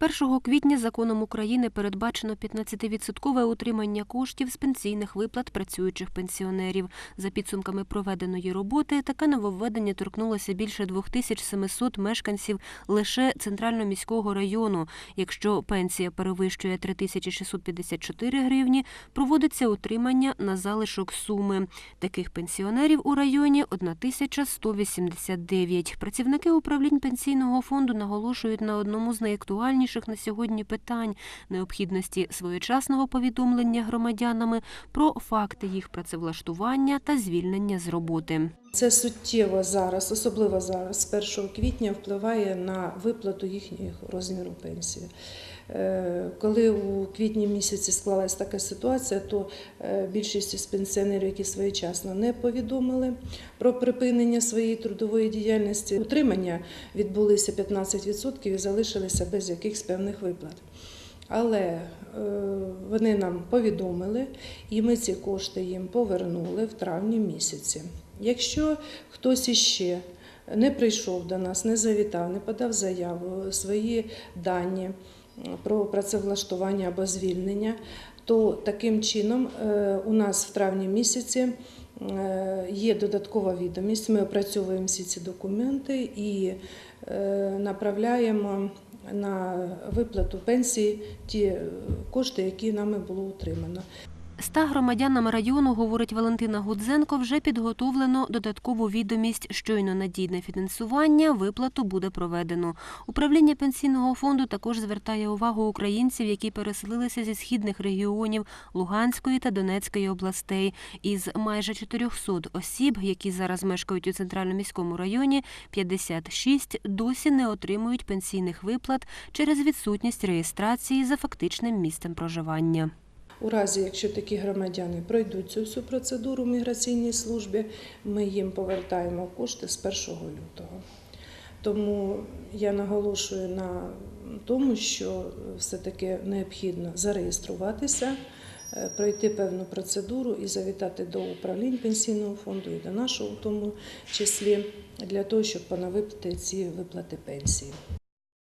1 квітня законом України передбачено 15-відсоткове утримання коштів з пенсійних виплат працюючих пенсіонерів. За підсумками проведеної роботи, таке нововведення торкнулося більше 2700 мешканців лише центрально-міського району. Якщо пенсія перевищує 3654 гривні, проводиться утримання на залишок суми. Таких пенсіонерів у районі 1189. Працівники управлінь пенсійного фонду наголошують на одному з найактуальніших на сьогодні питань необхідності своєчасного повідомлення громадянами про факти їх працевлаштування та звільнення з роботи. Це суттєво зараз, особливо зараз, з 1 квітня, впливає на виплату їхнього розміру пенсії. Е, Коли у квітні місяці склалася така ситуація, то е, більшість із пенсіонерів, які своєчасно не повідомили про припинення своєї трудової діяльності, утримання відбулися 15% і залишилися без якихось певних виплат. Але е, вони нам повідомили, і ми ці кошти їм повернули в травні місяці. Якщо хтось іще не прийшов до нас, не завітав, не подав заяву, свої дані про працевлаштування або звільнення, то таким чином е, у нас в травні місяці е, є додаткова відомість. Ми опрацьовуємо всі ці документи і е, направляємо на виплату пенсії ті е, кошти, які нами було утримано. Ста громадянам району, говорить Валентина Гудзенко, вже підготовлено додаткову відомість. Щойно надійне фінансування виплату буде проведено. Управління пенсійного фонду також звертає увагу українців, які переселилися зі східних регіонів Луганської та Донецької областей. Із майже 400 осіб, які зараз мешкають у центрально-міському районі, 56 досі не отримують пенсійних виплат через відсутність реєстрації за фактичним місцем проживання. У разі, якщо такі громадяни пройдуть цю всю процедуру в міграційній службі, ми їм повертаємо кошти з 1 лютого. Тому я наголошую на тому, що все-таки необхідно зареєструватися, е, пройти певну процедуру і завітати до управлінь пенсійного фонду і до нашого в тому числі для того, щоб поновити ці виплати пенсії.